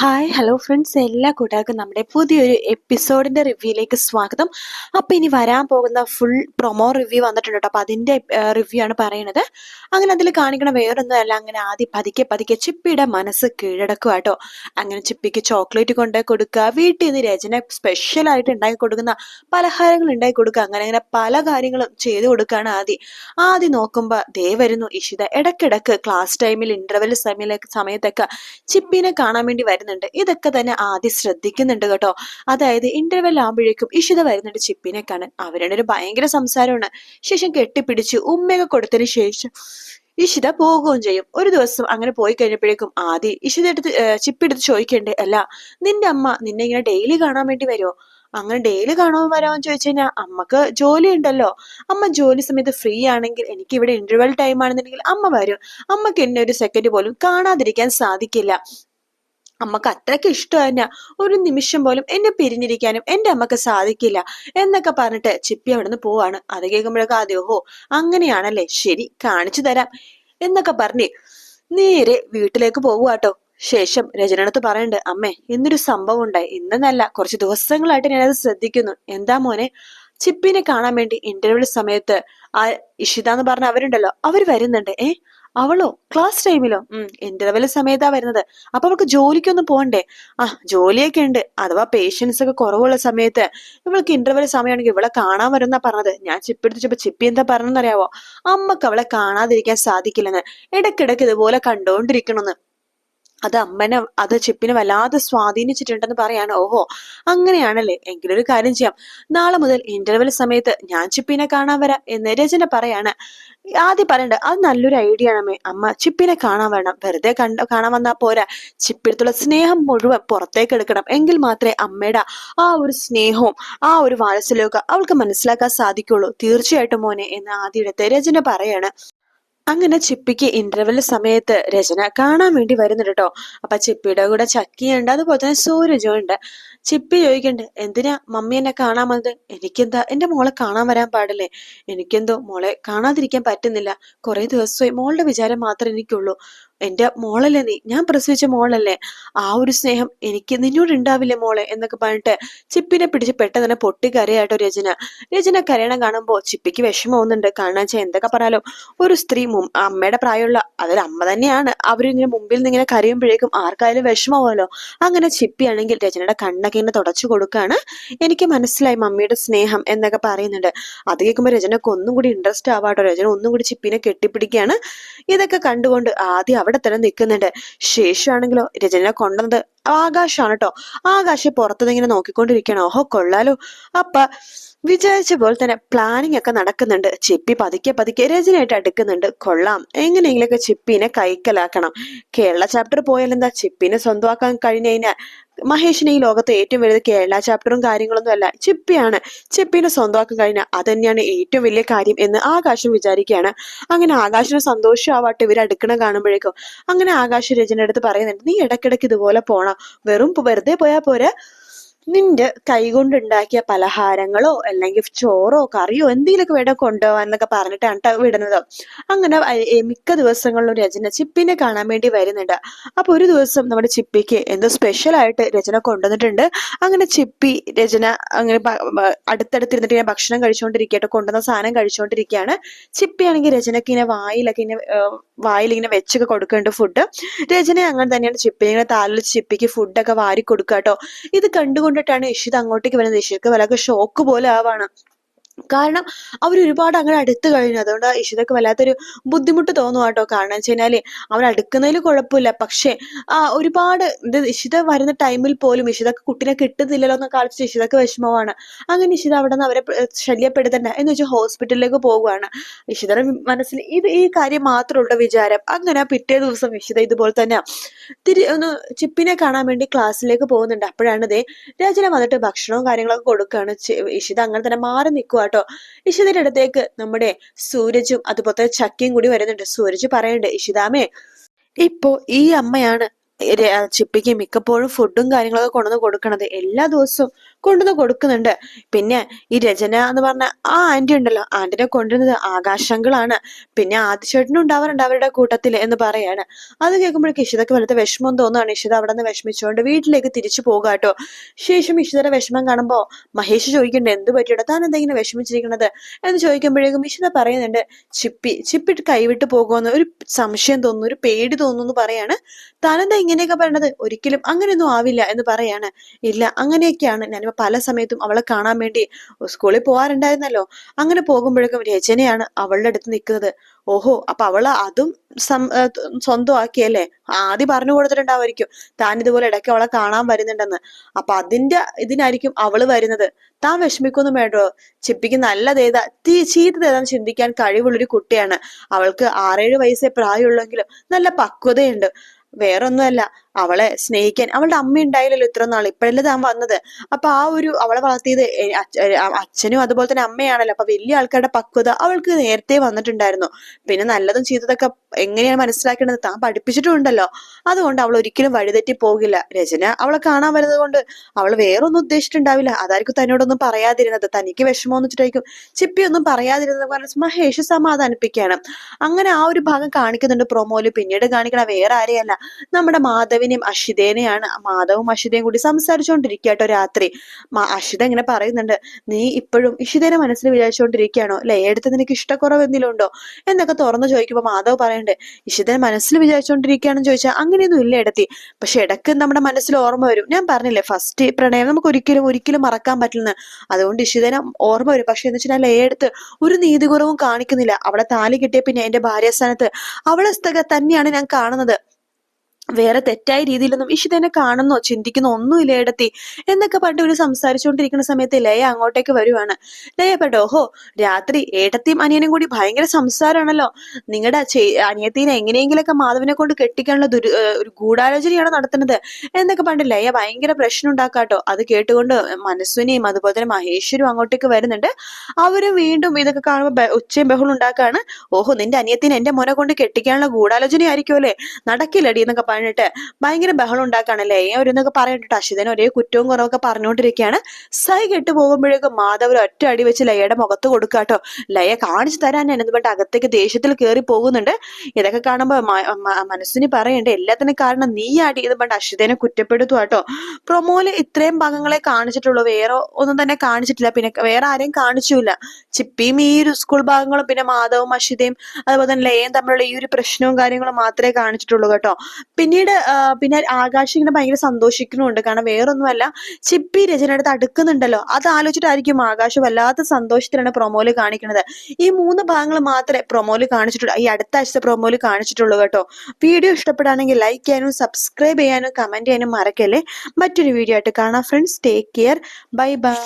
Hi hello friends എല്ലാ കൂട്ടുകാർക്കും നമ്മുടെ പുതിയൊരു എപ്പിസോഡിന്റെ റിവ്യൂയിലേക്ക് സ്വാഗതം. അപ്പോൾ ഇനി വരാൻ പോകുന്ന ഫുൾ പ്രൊമോ റിവ്യൂ വന്നിട്ടുണ്ട് കേട്ടോ. അപ്പൊ അതിന്റെ റിവ്യൂ ആണ് പറയുന്നത്. അങ്ങനെ അതിൽ കാണിക്കണ വേറൊന്നും അല്ല അങ്ങനെ ആദ്യം പതുക്കെ പതുക്കെ ചിപ്പിയുടെ മനസ്സ് കീഴടക്കുക കേട്ടോ. അങ്ങനെ ചിപ്പിക്ക് ചോക്ലേറ്റ് കൊണ്ട് കൊടുക്കുക. വീട്ടിൽ നിന്ന് രചന സ്പെഷ്യലായിട്ട് ഉണ്ടാക്കി കൊടുക്കുന്ന പലഹാരങ്ങൾ ഉണ്ടാക്കി കൊടുക്കുക. അങ്ങനെ അങ്ങനെ പല കാര്യങ്ങളും ചെയ്തു കൊടുക്കുകയാണ് ആദ്യം ആദ്യം നോക്കുമ്പോൾ ദേ വരുന്നു ഇഷിത. ഇടക്കിടക്ക് ക്ലാസ് ടൈമിൽ ഇന്റർവെൽ സമയത്തൊക്കെ ചിപ്പിനെ കാണാൻ വേണ്ടി വരുന്നുണ്ട് ഇതൊക്കെ തന്നെ ആദ്യം ശ്രദ്ധിക്കുന്നുണ്ട് കേട്ടോ. അതായത് ഇന്റർവെൽ ആകുമ്പോഴേക്കും ഇഷിത വരുന്നുണ്ട് ചിപ്പിനെ കാണാൻ. അവരുടെ ഒരു ഭയങ്കര സംസാരമാണ്. ശേഷം കെട്ടിപ്പിടിച്ച് ഉമ്മയൊക്കെ കൊടുത്തതിന് ശേഷം ഇഷിത പോകുകയും ചെയ്യും. ഒരു ദിവസം അങ്ങനെ പോയി കഴിഞ്ഞപ്പോഴേക്കും ആദ്യം ഇഷിത എടുത്ത് ചിപ്പെടുത്ത് ചോദിക്കണ്ടേ? അല്ല നിന്റെ അമ്മ നിന്നെ ഇങ്ങനെ ഡെയിലി കാണാൻ വേണ്ടി വരുമോ അങ്ങനെ ഡെയിലി കാണാൻ വരാമെന്ന് ചോദിച്ചു കഴിഞ്ഞാൽ അമ്മയ്ക്ക് ജോലി ഉണ്ടല്ലോ അമ്മ ജോലി സമയത്ത് ഫ്രീ ആണെങ്കിൽ എനിക്ക് ഇവിടെ ഇന്റർവെൽ ടൈം ആണെന്നുണ്ടെങ്കിൽ അമ്മ വരും. അമ്മയ്ക്ക് എന്നെ ഒരു സെക്കൻഡ് പോലും കാണാതിരിക്കാൻ സാധിക്കില്ല. അമ്മയ്ക്ക് അത്രയ്ക്ക് ഇഷ്ടം തന്നെ. ഒരു നിമിഷം പോലും എന്നെ പിരിഞ്ഞിരിക്കാനും എന്റെ അമ്മയ്ക്ക് സാധിക്കില്ല എന്നൊക്കെ പറഞ്ഞിട്ട് ചിപ്പി അവിടുന്ന് പോവാണ്. അത് കേൾക്കുമ്പോഴൊക്കെ ആദ്യം ഓഹോ അങ്ങനെയാണല്ലേ? ശരി കാണിച്ചു തരാം എന്നൊക്കെ പറഞ്ഞ് നേരെ വീട്ടിലേക്ക് പോകുവാട്ടോ ശേഷം രചനടുത്ത് പറയണ്ട് അമ്മേ ഇന്നൊരു സംഭവം ഉണ്ടായി. ഇന്നെന്നല്ല കുറച്ച് ദിവസങ്ങളായിട്ട് ഞാനത് ശ്രദ്ധിക്കുന്നു. എന്താ മോനെ? ചിപ്പിനെ കാണാൻ വേണ്ടി ഇന്റർവ്യൂ സമയത്ത് ആ ഇഷിത എന്ന് പറഞ്ഞ അവരുണ്ടല്ലോ അവർ വരുന്നുണ്ട്. ഏ? അവളോ? ക്ലാസ് ടൈമിലോ ഉം. ഇന്റർവെൽ സമയത്താ വരുന്നത്? അപ്പൊ അവൾക്ക് ജോലിക്കൊന്നും പോകണ്ടേ? ആ ജോലിയൊക്കെ ഉണ്ട്. അഥവാ പേഷ്യൻസ് ഒക്കെ കുറവുള്ള സമയത്ത് ഇവൾക്ക് ഇന്റർവെൽ സമയമാണെങ്കിൽ ഇവളെ കാണാൻ വരുന്ന പറഞ്ഞത്. ഞാൻ ചിപ്പി എടുത്തിച്ചപ്പോ ചിപ്പി എന്താ പറഞ്ഞെന്നറിയാവോ അമ്മയ്ക്ക് അവളെ കാണാതിരിക്കാൻ സാധിക്കില്ലെന്ന്. ഇടക്കിടക്ക് ഇതുപോലെ കണ്ടോണ്ടിരിക്കണമെന്ന് അത് അമ്മനെ അത് ചിപ്പിനെ വല്ലാതെ സ്വാധീനിച്ചിട്ടുണ്ടെന്ന് പറയാണ്. ഓഹോ അങ്ങനെയാണല്ലേ? എങ്കിലൊരു കാര്യം ചെയ്യാം. നാളെ മുതൽ ഇന്റർവെൽ സമയത്ത് ഞാൻ ചിപ്പിനെ കാണാൻ വരാം എന്ന് രചന പറയാണ്. ആദ്യം പറയണ്ട അത് നല്ലൊരു ഐഡിയ ആണ് അമ്മേ. അമ്മ ചിപ്പിനെ കാണാൻ വേണം വെറുതെ കണ്ട കാണാൻ വന്നാൽ പോരാ. ചിപ്പിടത്തുള്ള സ്നേഹം മുഴുവൻ പുറത്തേക്ക് എടുക്കണം. എങ്കിൽ മാത്രമേ അമ്മയുടെ ആ ഒരു സ്നേഹവും ആ ഒരു വാത്സല്യമൊക്കെ അവൾക്ക് മനസ്സിലാക്കാൻ സാധിക്കുള്ളൂ. തീർച്ചയായിട്ടും മോനെ എന്ന് ആദ്യത്തെ രചന പറയാണ്. അങ്ങനെ ചിപ്പിക്ക് ഇന്റർവെൽ സമയത്ത് രചന കാണാൻ വേണ്ടി വരുന്നുണ്ട് കേട്ടോ അപ്പൊ ചിപ്പിയുടെ കൂടെ ചക്കിയുണ്ട്. അതുപോലെ തന്നെ സൂരജും ഉണ്ട്. ചിപ്പി ചോദിക്കണ്ട് എന്തിനാ മമ്മി എന്നെ കാണാൻ വന്നത്? എനിക്കെന്താ? എന്റെ മോളെ കാണാൻ വരാൻ പാടില്ലേ? എനിക്കെന്തോ മോളെ കാണാതിരിക്കാൻ പറ്റുന്നില്ല. കുറെ ദിവസമായി മോളുടെ വിചാരം മാത്രമേ എനിക്കുള്ളൂ. എന്റെ മോളല്ലേ നീ? ഞാൻ പ്രസവിച്ച മോളല്ലേ? ആ ഒരു സ്നേഹം എനിക്ക് നിന്നോട് ഉണ്ടാവില്ലേ മോളെ? എന്നൊക്കെ പറഞ്ഞിട്ട് ചിപ്പിനെ പിടിച്ച് പെട്ടെന്ന് തന്നെ പൊട്ടിക്കരയാട്ടോ രചന. രചന കരയണം കാണുമ്പോൾ ചിപ്പിക്ക് വിഷമമാവുന്നുണ്ട് കാരണം വെച്ചാൽ എന്തൊക്കെ പറയാലോ ഒരു സ്ത്രീ അമ്മയുടെ പ്രായമുള്ള അതൊരു അമ്മ തന്നെയാണ്. അവരിങ്ങനെ മുമ്പിൽ നിന്ന് ഇങ്ങനെ കരയുമ്പോഴേക്കും ആർക്കായാലും വിഷമമാവല്ലോ അങ്ങനെ ചിപ്പിയാണെങ്കിൽ രചനയുടെ കണ്ണൊക്കെ ഇങ്ങനെ തുടച്ചു കൊടുക്കാണ് എനിക്ക് മനസ്സിലായി മമ്മിയുടെ സ്നേഹം എന്നൊക്കെ പറയുന്നുണ്ട്. അത് കേൾക്കുമ്പോൾ രചനക്ക് ഒന്നും കൂടി ഇൻട്രസ്റ്റ് ആവാട്ടോ. രചന ഒന്നും കൂടി ചിപ്പിനെ കെട്ടിപ്പിടിക്കുകയാണ് ഇതൊക്കെ കണ്ടുകൊണ്ട് ആദ്യം അവിടെ തന്നെ നിൽക്കുന്നുണ്ട്. ശേഷമാണെങ്കിലോ രചന കൊണ്ടുവന്നത് ആകാശാണ് കേട്ടോ ആകാശം പുറത്തുനിന്ന് ഇങ്ങനെ നോക്കിക്കൊണ്ടിരിക്കണം ഓഹോ കൊള്ളാലോ. അപ്പ വിചാരിച്ച പോലെ തന്നെ പ്ലാനിങ് ഒക്കെ നടക്കുന്നുണ്ട്. ചിപ്പി പതുക്കെ പതുക്കെ രചനയായിട്ട് അടുക്കുന്നുണ്ട്. കൊള്ളാം. എങ്ങനെയെങ്കിലൊക്കെ ചിപ്പിനെ കൈക്കലാക്കണം. കേരള ചാപ്റ്റർ പോയാൽ എന്താ ചിപ്പിനെ സ്വന്തമാക്കാൻ കഴിഞ്ഞു കഴിഞ്ഞാൽ മഹേഷിന് ഈ ലോകത്ത് ഏറ്റവും വലുത് കേരള ചാപ്റ്ററും കാര്യങ്ങളൊന്നും അല്ല. ചിപ്പിയാണ്. ചിപ്പിനെ സ്വന്തമാക്കാൻ കഴിഞ്ഞാൽ അത് തന്നെയാണ് ഏറ്റവും വലിയ കാര്യം എന്ന് ആകാശം വിചാരിക്കുകയാണ്. അങ്ങനെ ആകാശിന് സന്തോഷമാവാട്ടെ ഇവർ അടുക്കണ കാണുമ്പോഴേക്കും അങ്ങനെ ആകാശ രചന എടുത്ത് പറയുന്നുണ്ട് നീ ഇടയ്ക്കിടയ്ക്ക് ഇതുപോലെ പോണം. വെറും വെറുതെ പോയാൽ പോരെ. നിന്റെ കൈകൊണ്ടുണ്ടാക്കിയ പലഹാരങ്ങളോ അല്ലെങ്കിൽ ചോറോ കറിയോ എന്തെങ്കിലുമൊക്കെ വേണം കൊണ്ടുപോകാൻ എന്നൊക്കെ പറഞ്ഞിട്ടാണ് ട്ടോ വിടുന്നത്. അങ്ങനെ മിക്ക ദിവസങ്ങളിലും രചന ചിപ്പിനെ കാണാൻ വേണ്ടി വരുന്നുണ്ട്. അപ്പൊ ഒരു ദിവസം നമ്മുടെ ചിപ്പിക്ക് എന്തോ സ്പെഷ്യൽ ആയിട്ട് രചന കൊണ്ടുവന്നിട്ടുണ്ട്. അങ്ങനെ ചിപ്പി രചന അങ്ങനെ അടുത്തടുത്തിരുന്നിട്ട് ഇങ്ങനെ ഭക്ഷണം കഴിച്ചുകൊണ്ടിരിക്കട്ടെ കൊണ്ടുവന്ന സാധനം കഴിച്ചുകൊണ്ടിരിക്കുകയാണ്. ചിപ്പി ആണെങ്കിൽ രചനക്ക് ഇങ്ങനെ വായിലൊക്കെ ഇങ്ങനെ വായിൽ ഇങ്ങനെ വെച്ചൊക്കെ കൊടുക്കുന്നുണ്ട് ഫുഡ് രചന അങ്ങനെ തന്നെയാണ് ചിപ്പി ഇങ്ങനെ താലിൽ ചിപ്പിക്ക് ഫുഡൊക്കെ വാരി കൊടുക്കുക കേട്ടോ ഇത് കണ്ടുകൊണ്ടിട്ടാണ് ഇഷിത അങ്ങോട്ടേക്ക് വരുന്നത്. ഇഷിക്ക് വല്ലാത്ത ഷോക്ക് പോലെ ആവാണ്. കാരണം അവർ ഒരുപാട് അങ്ങനെ അടുത്ത് കഴിഞ്ഞു. അതുകൊണ്ട് ഇഷിതക്ക് വല്ലാത്തൊരു ബുദ്ധിമുട്ട് തോന്നും കേട്ടോ കാരണം വെച്ച് കഴിഞ്ഞാൽ അവർ അടുക്കുന്നതിൽ കുഴപ്പമില്ല. പക്ഷേ ആ ഒരുപാട് ഇത് ഇഷിത വരുന്ന ടൈമിൽ പോലും ഇഷിതക്ക് കുട്ടിനെ കിട്ടുന്നില്ലല്ലോ എന്നൊക്കെ ആലോചിച്ച് ഇഷിതക്ക് വിഷമമാണ്. അങ്ങനെ ഇഷിത അവിടെ നിന്ന് അവരെ ശല്യപ്പെടുത്തണ്ട. എന്ന് വെച്ചാൽ ഹോസ്പിറ്റലിലേക്ക് പോവുകയാണ്. ഇഷിതയുടെ മനസ്സിൽ ഇത് ഈ കാര്യം മാത്രമുള്ള വിചാരം. അങ്ങനെ പിറ്റേ ദിവസം ഇഷിത ഇതുപോലെ തന്നെ തിരി ഒന്ന് ചിപ്പിനെ കാണാൻ വേണ്ടി ക്ലാസ്സിലേക്ക് പോകുന്നുണ്ട്. അപ്പോഴാണ് ഇതേ രചന വന്നിട്ട് ഭക്ഷണവും കാര്യങ്ങളൊക്കെ കൊടുക്കുകയാണ് ഇഷിത അങ്ങനെ തന്നെ മാറി നിൽക്കുക കേട്ടോ. ഇഷിതയുടെ അടുത്തേക്ക് നമ്മുടെ സൂരജും അതുപോലെ ചക്കയും കൂടി വരുന്നുണ്ട്. സൂരജ് പറയുന്നുണ്ട് ഇഷിതാമേ ഇപ്പോ ഈ അമ്മയാണ് ചിപ്പിക്ക് മിക്കപ്പോഴും ഫുഡും കാര്യങ്ങളൊക്കെ കൊണ്ടുവന്ന് കൊടുക്കണത് എല്ലാ ദിവസവും കൊണ്ടുവന്ന് കൊടുക്കുന്നുണ്ട്. പിന്നെ ഈ രചന എന്ന് പറഞ്ഞ ആ ആന്റി ഉണ്ടല്ലോ ആന്റിനെ കൊണ്ടുവരുന്നത് ആകാശങ്ങളാണ്. പിന്നെ ആദിച്ചേട്ടനും ഉണ്ടാവാറുണ്ട് അവരുടെ കൂട്ടത്തിൽ എന്ന് പറയാണ്. അത് കേൾക്കുമ്പോഴേക്ക് ഇഷിതക്ക് വലുത് വിഷമം തോന്നുകയാണ്. ഇഷിത അവിടെ നിന്ന് വിഷമിച്ചുകൊണ്ട് വീട്ടിലേക്ക് തിരിച്ചു പോകാട്ടോ ശേഷം ഇഷിതയുടെ വിഷമം കാണുമ്പോൾ മഹേഷ് ചോദിക്കുന്നുണ്ട് എന്ത് പറ്റിയുടെ? താൻ എന്തെങ്കിലും വിഷമിച്ചിരിക്കണത്? എന്ന് ചോദിക്കുമ്പോഴേക്കും ഇഷിത പറയുന്നുണ്ട് ചിപ്പി ചിപ്പിട്ട് കൈവിട്ട് പോകുമെന്ന് ഒരു സംശയം തോന്നുന്നു ഒരു പേടി തോന്നുന്നു എന്ന് പറയാണ്. താനെന്താ ഇങ്ങനെയൊക്കെ പറയണത് ഒരിക്കലും അങ്ങനെയൊന്നും ആവില്ല എന്ന് പറയാണ്. ഇല്ല അങ്ങനെയൊക്കെയാണ്. ഞാനിപ്പോ പല സമയത്തും അവളെ കാണാൻ വേണ്ടി സ്കൂളിൽ പോകാറുണ്ടായിരുന്നല്ലോ അങ്ങനെ പോകുമ്പോഴേക്കും രചനയാണ് അവളുടെ അടുത്ത് നിൽക്കുന്നത്. ഓഹോ അപ്പൊ അവൾ അതും സ്വന്തമാക്കിയല്ലേ ആദ്യം പറഞ്ഞു കൊടുത്തിട്ടുണ്ടാവുമായിരിക്കും. താൻ ഇതുപോലെ ഇടയ്ക്ക് അവളെ കാണാൻ വരുന്നുണ്ടെന്ന്. അപ്പൊ അതിന്റെ ഇതിനായിരിക്കും അവൾ വരുന്നത്. താൻ വിഷമിക്കൊന്നും വേണ്ടോ? ചിപ്പിക്ക് നല്ലതേതാ തീ ചീത്തതേതാന്ന് ചിന്തിക്കാൻ കഴിവുള്ളൊരു കുട്ടിയാണ്. അവൾക്ക് ആറേഴ് വയസ്സേ പ്രായമുള്ളെങ്കിലും നല്ല പക്വതയുണ്ട്. വേറൊന്നുമല്ല. അവളെ സ്നേഹിക്കാൻ. അവളുടെ അമ്മ ഉണ്ടായില്ലല്ലോ ഇത്ര നാൾ. ഇപ്പോഴല്ലേ താൻ വന്നത്. അപ്പൊ ആ ഒരു അവളെ വളർത്തിയത് അച്ഛനും അതുപോലെ തന്നെ അമ്മയാണല്ലോ. അപ്പൊ വലിയ ആൾക്കാരുടെ പക്വത അവൾക്ക് നേരത്തെ വന്നിട്ടുണ്ടായിരുന്നു. പിന്നെ നല്ലതും ചെയ്തതൊക്കെ എങ്ങനെയാണ് മനസ്സിലാക്കേണ്ടത് താൻ പഠിപ്പിച്ചിട്ടുണ്ടല്ലോ. അതുകൊണ്ട് അവൾ ഒരിക്കലും വഴിതെറ്റി പോകില്ല. രചന അവളെ കാണാൻ വരുന്നത് കൊണ്ട് അവൾ വേറൊന്നും ഉദ്ദേശിച്ചിട്ടുണ്ടാവില്ല. അതായിരിക്കും തന്നോടൊന്നും പറയാതിരുന്നത്. തനിക്ക് വിഷമമെന്ന് വെച്ചിട്ടായിരിക്കും ചിപ്പി ഒന്നും പറയാതിരുന്നത് കാരണം മഹേഷ് സമാധാനിപ്പിക്കുകയാണ്. അങ്ങനെ ആ ഒരു ഭാഗം കാണിക്കുന്നുണ്ട് പ്രൊമോയിൽ പിന്നീട് കാണിക്കണ വേറെ ആരെയല്ല. നമ്മുടെ മാധവിനെയും അഷിതേനെയാണ് മാധവും അഷിതയും കൂടി സംസാരിച്ചുകൊണ്ടിരിക്കട്ടോ രാത്രി. അഷിത ഇങ്ങനെ പറയുന്നുണ്ട് നീ ഇപ്പോഴും ഇഷിതേനെ മനസ്സിൽ വിചാരിച്ചുകൊണ്ടിരിക്കുകയാണോ അല്ലെ? എടുത്ത് നിനക്ക് ഇഷ്ടക്കുറവ് എന്തെങ്കിലും ഉണ്ടോ? എന്നൊക്കെ തുറന്നു ചോദിക്കുമ്പോൾ മാധവ് പറയണ്ടേ ഇഷിതനെ മനസ്സിൽ വിചാരിച്ചുകൊണ്ടിരിക്കുകയാണെന്ന് ചോദിച്ചാൽ അങ്ങനെയൊന്നും ഇല്ല ഇടത്തി പക്ഷെ ഇടയ്ക്ക് നമ്മുടെ മനസ്സിൽ ഓർമ്മ വരും. ഞാൻ പറഞ്ഞില്ലേ ഫസ്റ്റ് പ്രണയം നമുക്ക് ഒരിക്കലും ഒരിക്കലും മറക്കാൻ പറ്റില്ലെന്ന്. അതുകൊണ്ട് ഇഷിതനെ ഓർമ്മ വരും. പക്ഷെ എന്ന് വെച്ചാൽ എടുത്ത് ഒരു നീതി കുറവും കാണിക്കുന്നില്ല. അവളെ താലി കിട്ടിയ പിന്നെ എന്റെ ഭാര്യ സ്ഥാനത്ത് അവളെ തന്നെയാണ് ഞാൻ കാണുന്നത്. വേറെ തെറ്റായ രീതിയിലൊന്നും ഇഷിതനെ കാണുന്നോ ചിന്തിക്കുന്നോ ഒന്നുമില്ല ഇടത്തി എന്നൊക്കെ പറഞ്ഞിട്ട് ഒരു സംസാരിച്ചുകൊണ്ടിരിക്കുന്ന സമയത്ത് ലയ അങ്ങോട്ടേക്ക് വരുവാണ്. ലയ പെട്ടോ ഓഹോ രാത്രി ഏട്ടത്തിയും അനിയനും കൂടി ഭയങ്കര സംസാരമാണല്ലോ നിങ്ങളുടെ അനിയത്തിനെ എങ്ങനെയെങ്കിലൊക്കെ മാധവിനെ കൊണ്ട് കെട്ടിക്കാനുള്ള ദുരു ഒരു ഗൂഢാലോചനയാണ് നടത്തുന്നത്. എന്നൊക്കെ പറഞ്ഞിട്ട് ലയ ഭയങ്കര പ്രശ്നം ഉണ്ടാക്കാട്ടോ. അത് കേട്ടുകൊണ്ട് മനസ്സിനെയും അതുപോലെ തന്നെ മഹേശ്വരും അങ്ങോട്ടേക്ക് വരുന്നുണ്ട്. അവരും വീണ്ടും ഇതൊക്കെ കാണുമ്പോൾ ഉച്ചയും ബഹളം ഉണ്ടാക്കാണ്. ഓഹോ നിന്റെ അനിയത്തിനെ എന്റെ മോനെ കൊണ്ട് കെട്ടിക്കാനുള്ള ഗൂഢാലോചന അല്ലേ നടക്കില്ലടി എന്നൊക്കെ പറഞ്ഞിട്ട് ഭയങ്കര ബഹളം ഉണ്ടാക്കാണല്ലേ അവരെന്നൊക്കെ പറഞ്ഞിട്ട് അശ്വതൻ ഒരേ കുറ്റവും കുറവൊക്കെ പറഞ്ഞുകൊണ്ടിരിക്കുകയാണ്. സൈ കെട്ട് പോകുമ്പോഴേക്കും മാധവർ ഒറ്റ അടി വെച്ച് ലയയുടെ മുഖത്ത് കൊടുക്കാട്ടോ ലയ കാണിച്ചു തരാൻ എന്ന് പറഞ്ഞിട്ട് അകത്തേക്ക് ദേഷ്യത്തിൽ കയറി പോകുന്നുണ്ട്. ഇതൊക്കെ കാണുമ്പോ മ- മ- മനസ്സിന് പറയണ്ടേ എല്ലാത്തിനും കാരണം നീ അടി എന്ന് പറഞ്ഞിട്ട് കുറ്റപ്പെടുത്തു കേട്ടോ. പ്രൊമോയിൽ ഇത്രയും ഭാഗങ്ങളെ കാണിച്ചിട്ടുള്ളൂ. വേറെ ഒന്നും തന്നെ കാണിച്ചിട്ടില്ല. പിന്നെ വേറെ ആരെയും കാണിച്ചില്ല ചിപ്പിയും ഈ ഒരു സ്കൂൾ ഭാഗങ്ങളും പിന്നെ മാധവും അശ്വതയും അതുപോലെ തന്നെ ലയയും തമ്മിലുള്ള ഈ ഒരു പ്രശ്നവും കാര്യങ്ങളും മാത്രമേ കാണിച്ചിട്ടുള്ളൂ കേട്ടോ. പിന്നീട് പിന്നെ ആകാശ് ഇങ്ങനെ ഭയങ്കര സന്തോഷിക്കുന്നുണ്ട്. കാരണം വേറൊന്നുമല്ല ചിപ്പി രചനയുടെ അടുത്ത് അടുക്കുന്നുണ്ടല്ലോ. അത് ആലോചിച്ചിട്ടായിരിക്കും ആകാശ് വല്ലാത്ത സന്തോഷത്തിലാണ് പ്രൊമോയിൽ കാണിക്കുന്നത്. ഈ മൂന്ന് ഭാഗങ്ങൾ മാത്രമേ പ്രൊമോയിൽ കാണിച്ചിട്ടുള്ളൂ. ഈ അടുത്ത ആഴ്ചത്തെ പ്രൊമോയിൽ കാണിച്ചിട്ടുള്ളൂ കേട്ടോ. വീഡിയോ ഇഷ്ടപ്പെടുകയാണെങ്കിൽ ലൈക്ക് ചെയ്യാനും സബ്സ്ക്രൈബ് ചെയ്യാനും കമന്റ് ചെയ്യാനും മറക്കല്ലേ. മറ്റൊരു വീഡിയോ ആയിട്ട് കാണാം friends take care bye bye